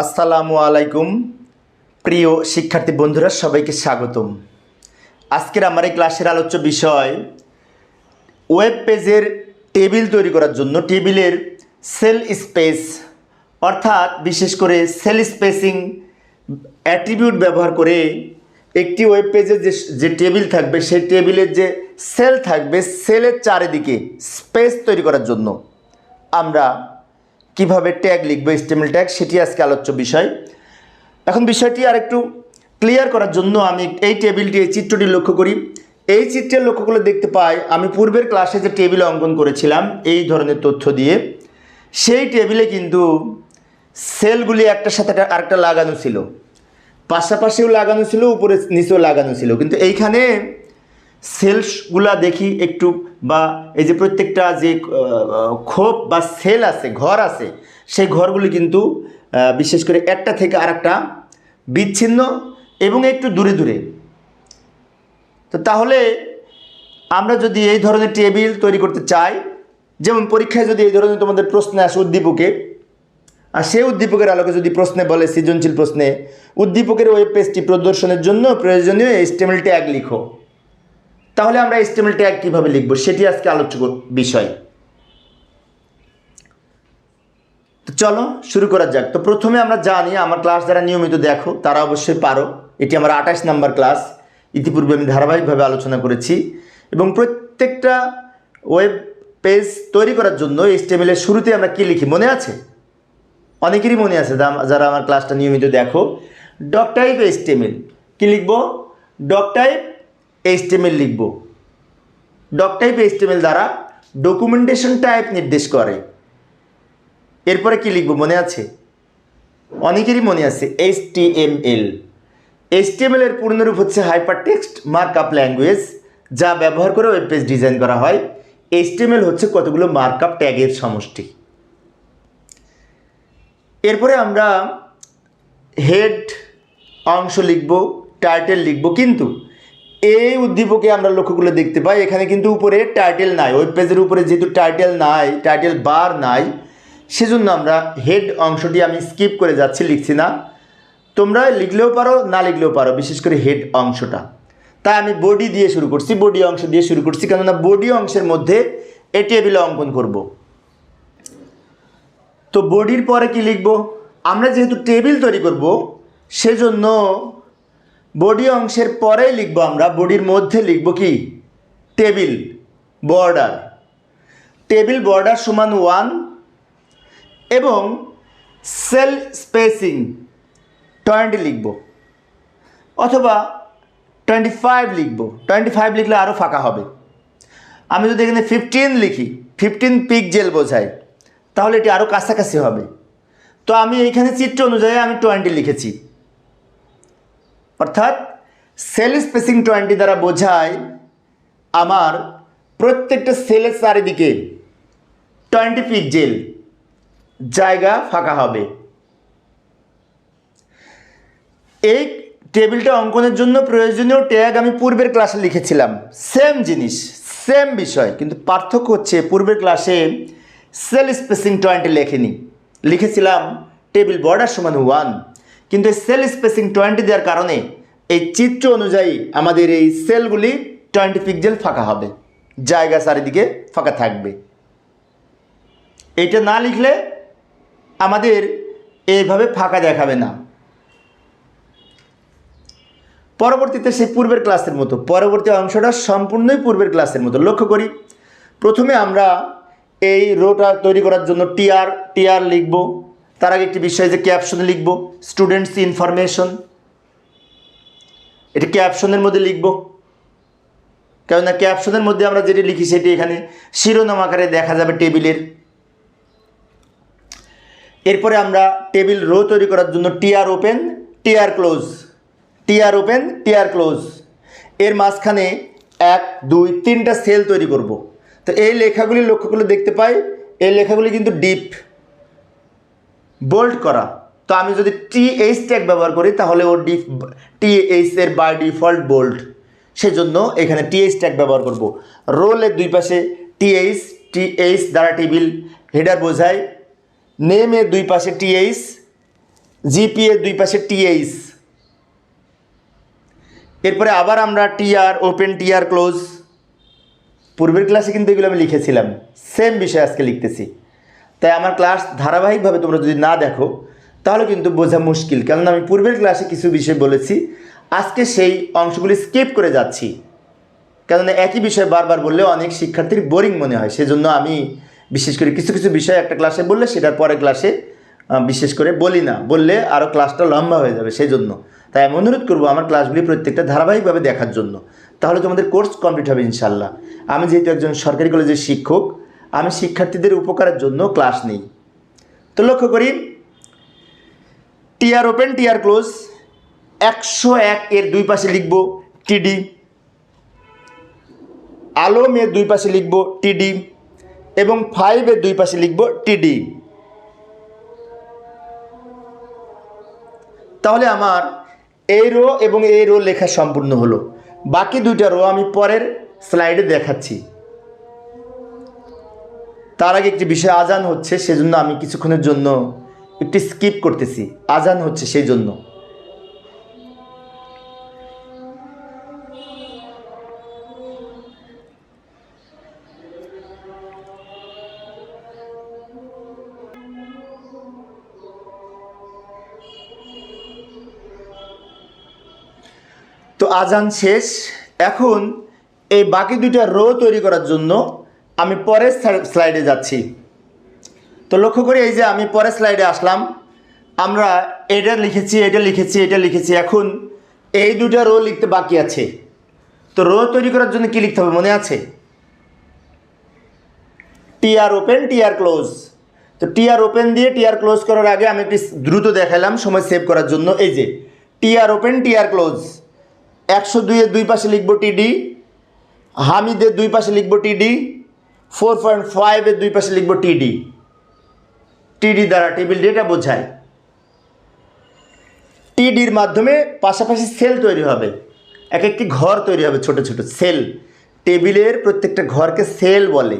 আসসালামু আলাইকুম, প্রিয় শিক্ষার্থী বন্ধুরা, সবাইকে স্বাগতম। আজকের আমার এই ক্লাসের আলোচ্য বিষয় ওয়েব পেজের টেবিল তৈরি করার জন্য টেবিলের সেল স্পেস অর্থাৎ বিশেষ করে সেল স্পেসিং অ্যাট্রিবিউট ব্যবহার করে একটি ওয়েব পেজে যে যে টেবিল থাকবে, সেই টেবিলের যে সেল থাকবে সেলের চারিদিকে স্পেস তৈরি করার জন্য আমরা কীভাবে ট্যাগ লিখব স্টেমেল ট্যাগ সেটি আজকে আলোচ্য বিষয়। এখন বিষয়টি আর একটু ক্লিয়ার করার জন্য আমি এই টেবিলটি এই চিত্রটি লক্ষ্য করি। এই চিত্রের লক্ষ্য করলে দেখতে পাই। আমি পূর্বের ক্লাসে যে টেবিল অঙ্কন করেছিলাম, এই ধরনের তথ্য দিয়ে, সেই টেবিলে কিন্তু সেলগুলি একটার সাথে আরেকটা লাগানো ছিল। পাশাপাশিও লাগানো ছিল, উপরে, নিচেও লাগানো ছিল। কিন্তু এইখানে সেলসগুলা দেখি একটু, বা এই যে প্রত্যেকটা যে খোপ বা সেল আছে, ঘর আছে, সেই ঘরগুলি কিন্তু বিশেষ করে একটা থেকে আরেকটা বিচ্ছিন্ন এবং একটু দূরে দূরে। তো তাহলে আমরা যদি এই ধরনের টেবিল তৈরি করতে চাই, যেমন পরীক্ষায় যদি এই ধরনের তোমাদের প্রশ্ন আসে উদ্দীপকে, আর সেই উদ্দীপকের আলোকে যদি প্রশ্নে বলে, সৃজনশীল প্রশ্নে, উদ্দীপকের ওয়েব পেজটি প্রদর্শনের জন্য প্রয়োজনীয় এস্টেমেল ট্যাগ লিখো। তাহলে আমরা এস্টেমেল ট্যাগ কীভাবে লিখব? সেটি আজকে আলোচ্য বিষয়। তো চলো, শুরু করা যাক। তো প্রথমে আমরা জানি, আমার ক্লাস যারা নিয়মিত দেখো, তারা অবশ্যই পারো। এটি আমার আঠাশ নাম্বার ক্লাস ইতিপূর্বে আমি ধারাবাহিকভাবে আলোচনা করেছি। এবং প্রত্যেকটা ওয়েব পেজ তৈরি করার জন্য এস্টেমেলের শুরুতে আমরা কী লিখি? মনে আছে? অনেকেরই মনে আছে যারা আমার ক্লাসটা নিয়মিত দেখো। ডক টাইপ এইচটিএমএল কি লিখব? ডক টাইপ এইচটিএমএল লিখব। ডক টাইপ এইচটিএমএল দ্বারা ডকুমেন্টেশন টাইপ নির্দেশ করে। এরপরে কি লিখব মনে আছে? অনেকেরই মনে আছে এইচটিএমএল এইচটিএমএল এর পূর্ণরূপ হচ্ছে হাইপার টেক্সট মার্কআপ ল্যাঙ্গুয়েজ যা ব্যবহার করে ওয়েব পেজ ডিজাইন করা হয়। এইচটিএমএল হচ্ছে কতগুলো মার্কআপ ট্যাগের সমষ্টি। এরপরে আমরা হেড অংশ লিখব টাইটেল লিখব কিন্তু এই উদ্দীপকে আমরা লক্ষ্যগুলো দেখতে পাই। এখানে কিন্তু উপরে টাইটেল নাই। ওয়েব পেজের উপরে যেহেতু টাইটেল নাই টাইটেল বার নাই, সেজন্য আমরা হেড অংশটি আমি স্কিপ করে যাচ্ছি, লিখছি না। তোমরা লিখলেও পারো, না লিখলেও পারো, বিশেষ করে হেড অংশটা। তাই আমি বডি দিয়ে শুরু করছি বডি অংশ দিয়ে শুরু করছি, কেননা বডি অংশের মধ্যে এ টেবিলে অঙ্কন করব। তো বডির পরে কি লিখব? আমরা যেহেতু টেবিল তৈরি করব, সেজন্য বডি অংশের পরেই লিখব আমরা, বডির মধ্যে লিখব কি? Table, border. টেবিল, বর্ডার সমান ওয়ান এবং সেল স্পেসিং টোয়েন্টি লিখব অথবা টোয়েন্টি ফাইভ লিখব। টোয়েন্টি ফাইভ লিখলে আরও ফাঁকা হবে। আমি যদি এখানে ফিফটিন লিখি, ফিফটিন পিক জেল বোঝায়, তাহলে এটি আরও কাছাকাছি হবে। তো আমি এইখানে চিত্র অনুযায়ী আমি টোয়েন্টি লিখেছি। অর্থাৎ সেল স্পেসিং টোয়েন্টি দ্বারা বোঝায় আমার প্রত্যেকটা সেলের চারিদিকে টোয়েন্টি পিকজেল জায়গা ফাঁকা হবে। এই টেবিলটা অঙ্কনের জন্য প্রয়োজনীয় ট্যাগ আমি পূর্বের ক্লাসে লিখেছিলাম। সেম জিনিস সেম বিষয়, কিন্তু পার্থক্য হচ্ছে পূর্বের ক্লাসে সেল স্পেসিং টোয়েন্টি লেখেনি। লিখেছিলাম টেবিল বর্ডার সমান ওয়ান কিন্তু এই সেল স্পেসিং টোয়েন্টি দেওয়ার কারণে এই চিত্র অনুযায়ী আমাদের এই সেলগুলি টোয়েন্টি পিক্সেল ফাঁকা হবে। জায়গা চারিদিকে ফাঁকা থাকবে। এটা না লিখলে আমাদের এইভাবে ফাঁকা দেখাবে না। পরবর্তীতে সেই পূর্বের ক্লাসের মতো, পরবর্তী অংশটা সম্পূর্ণই পূর্বের ক্লাসের মতো। লক্ষ্য করি, প্রথমে আমরা এই রোটা তৈরি করার জন্য টিআর টিআর লিখব। তার আগে একটি বিষয় যে ক্যাপশনে লিখব স্টুডেন্টস ইনফরমেশন এটা ক্যাপশনের মধ্যে লিখব। কেননা ক্যাপশনের মধ্যে আমরা যেটি লিখি সেটি এখানে শিরোনাম আকারে দেখা যাবে টেবিলের। এরপরে আমরা টেবিল রো তৈরি করার জন্য TR open TR close TR open TR close এর মাঝখানে এক, দুই, তিনটা সেল তৈরি করব। তো এই লেখাগুলি লক্ষ্য করলে দেখতে পাই, এই লেখাগুলি কিন্তু ডিপ বোল্ড করা। তো আমি যদি টি এইচ ট্যাগ ব্যবহার করি, তাহলে ও ডিপ টি এইচ এর বাই ডিফল্ট বোল্ড সেজন্য এখানে টি এইচ ট্যাগ ব্যবহার করব। রোলের দুই পাশে টি এইচ টি এইচ দ্বারা টেবিল হেডার বোঝায়। নেমের দুই পাশে টি এইচ জিপিএ দুই পাশে টিএইচ এরপরে আবার আমরা টিআর ওপেন টিআর ক্লোজ পূর্বের ক্লাসে কিন্তু এগুলো আমি লিখেছিলাম। সেম বিষয় আজকে লিখতেছি। তাই আমার ক্লাস ধারাবাহিকভাবে তোমরা যদি না দেখো, তাহলে কিন্তু বোঝা মুশকিল। কেননা আমি পূর্বের ক্লাসে কিছু বিষয় বলেছি। আজকে সেই অংশগুলি স্কিপ করে যাচ্ছি। কেননা একই বিষয় বারবার বললে অনেক শিক্ষার্থীর বোরিং মনে হয়। সেজন্য আমি বিশেষ করে কিছু কিছু বিষয় একটা ক্লাসে বললে সেটার পরে ক্লাসে বিশেষ করে বলি না। বললে আরও ক্লাসটা লম্বা হয়ে যাবে সেই জন্য তাই আমি অনুরোধ করব আমার ক্লাসগুলি প্রত্যেকটা ধারাবাহিকভাবে দেখার জন্য। তাহলে তোমাদের কোর্স কমপ্লিট হবে ইনশাল্লাহ আমি যেহেতু একজন সরকারি কলেজের শিক্ষক আমি শিক্ষার্থীদের উপকারের জন্য ক্লাস নিই। তো লক্ষ্য করি টিআর ওপেন টিআর ক্লোজ, একশো এক এর দুই পাশে লিখব টিডি আলমের দুই পাশে লিখব টিডি, এবং ফাইভের দুই পাশে লিখব টিডি। তাহলে আমার এই রো এবং এই রো লেখা সম্পূর্ণ হলো। বাকি দুইটা রো আমি পরের স্লাইডে দেখাচ্ছি। তার আগে একটি বিষয় আজান হচ্ছে, সেজন্য আমি কিছুক্ষণের জন্য একটি স্কিপ করতেছি। আজান হচ্ছে সেই জন্য তো আজান শেষ। এখন এই বাকি দুইটা রো তৈরি করার জন্য আমি পরের স্লাইডে যাচ্ছি। তো লক্ষ্য করি এই যে আমি পরের স্লাইডে আসলাম। আমরা এটা লিখেছি এটা লিখেছি এটা লিখেছি। এখন এই দুটা রো লিখতে বাকি আছে। তো রো তৈরি করার জন্য কি লিখতে হবে মনে আছে? টিআর ওপেন টিআর ক্লোজ তো টিআর ওপেন দিয়ে টিআর ক্লোজ করার আগে আমি একটি দ্রুত দেখালাম সময় সেভ করার জন্য। এই যে টিআর ওপেন টিআর ক্লোজ একশো দুইয়ের দুই পাশে লিখব টিডি হামিদের দুই পাশে লিখব টিডি ফোর পয়েন্ট ফাইভের দুই পাশে লিখব টিডি টিডি দ্বারা টেবিল ডেটা বোঝায়। টিডির মাধ্যমে পাশাপাশি সেল তৈরি হবে। এক একটি ঘর তৈরি হবে, ছোট ছোট সেল টেবিলের প্রত্যেকটা ঘরকে সেল বলে।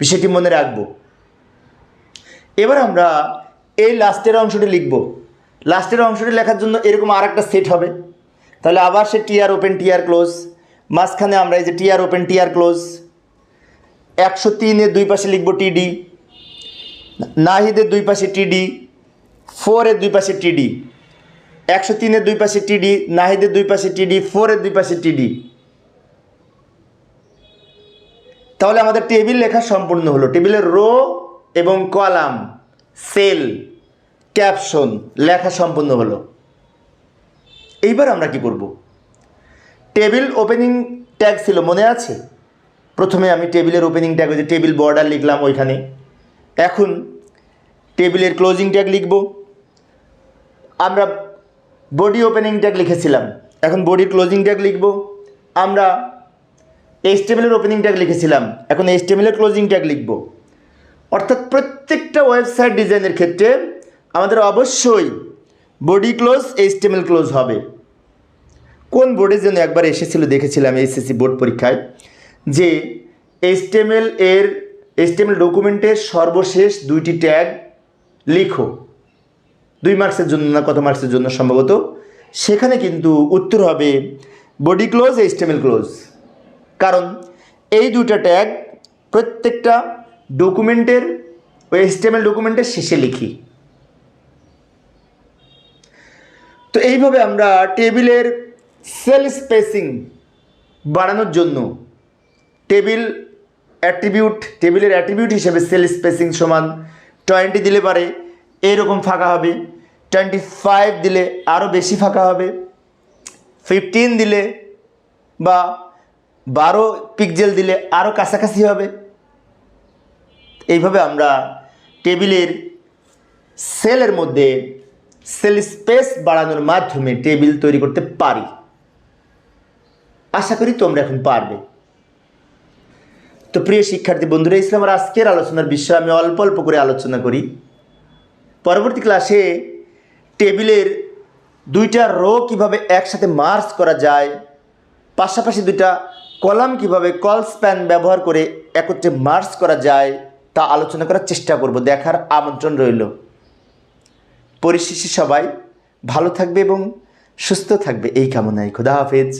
বিষয়টি মনে রাখব। এবার আমরা এই লাস্টের অংশটি লিখব। লাস্টের অংশটি লেখার জন্য এরকম আর একটা সেট হবে। তাহলে আবার সে টিআর ওপেন টিআর ক্লোজ মাঝখানে আমরা এই যে টিআর ওপেন টিআর ক্লোজ একশো তিনের দুই পাশে লিখব টিডি নাহিদের দুই পাশে টিডি ফোরের দুই পাশে টিডি একশো তিনের দুই পাশে টিডি নাহিদের দুই পাশে টিডি ফোরের দুই পাশে টিডি তাহলে আমাদের টেবিল লেখা সম্পূর্ণ হলো। টেবিলের রো এবং কলাম, সেল, ক্যাপশন লেখা সম্পূর্ণ হলো। এইবার আমরা কি করব? টেবিল ওপেনিং ট্যাগ ছিল, মনে আছে? প্রথমে আমি টেবিলের ওপেনিং ট্যাগ যে টেবিল বর্ডার লিখলাম ওইখানে। এখন টেবিলের ক্লোজিং ট্যাগ লিখব। আমরা বডি ওপেনিং ট্যাগ লিখেছিলাম। এখন বডির ক্লোজিং ট্যাগ লিখব। আমরা এইচটিএমএলের ওপেনিং ট্যাগ লিখেছিলাম। এখন এইচটিএমএলের ক্লোজিং ট্যাগ লিখব। অর্থাৎ প্রত্যেকটা ওয়েবসাইট ডিজাইনের ক্ষেত্রে আমাদের অবশ্যই বডি ক্লোজ এইচটিএমএল ক্লোজ হবে। কোন বোর্ডের জন্য একবার এসেছিল দেখেছিলাম এসএসসি বোর্ড পরীক্ষায়? যে এইচটিএমএল এর এইচটিএমএল ডকুমেন্টের সর্বশেষ দুইটি ট্যাগ লিখো। দুই মার্কসের জন্য না, কত মার্কসের জন্য সম্ভবত? সেখানে কিন্তু উত্তর হবে বডি ক্লোজ এইচটিএমএল ক্লোজ কারণ এই দুইটা ট্যাগ প্রত্যেকটা ডকুমেন্টের ওই এইচটিএমএল ডকুমেন্টের শেষে লিখি। তো এইভাবে আমরা টেবিলের সেল স্পেসিং বাড়ানোর জন্য টেবিল অ্যাট্রিবিউট, টেবিলের অ্যাট্রিবিউট হিসেবে সেল স্পেসিং সমান টোয়েন্টি দিলে পারে এইরকম ফাঁকা হবে। টোয়েন্টি ফাইভ দিলে আরও বেশি ফাঁকা হবে। ফিফটিন দিলে বা বারো পিকজেল দিলে আরও কাছাকাছি হবে। এইভাবে আমরা টেবিলের সেলের মধ্যে সেল স্পেস বাড়ানোর মাধ্যমে টেবিল তৈরি করতে পারি। আশা করি তোমরা এখন পারবে। তো প্রিয় শিক্ষার্থী বন্ধুরা, ইসলামের আজকের আলোচনার বিষয়ে আমি অল্প অল্প করে আলোচনা করি। পরবর্তী ক্লাসে টেবিলের দুইটা রো কীভাবে একসাথে মার্চ করা যায়, পাশাপাশি দুইটা কলাম কীভাবে কল স্প্যান ব্যবহার করে একত্রে মার্চ করা যায়, তা আলোচনা করার চেষ্টা করব। দেখার আমন্ত্রণ রইল। পরিশেষে সবাই ভালো থাকবে এবং সুস্থ থাকবে। এই কামনায় খুদা হাফেজ।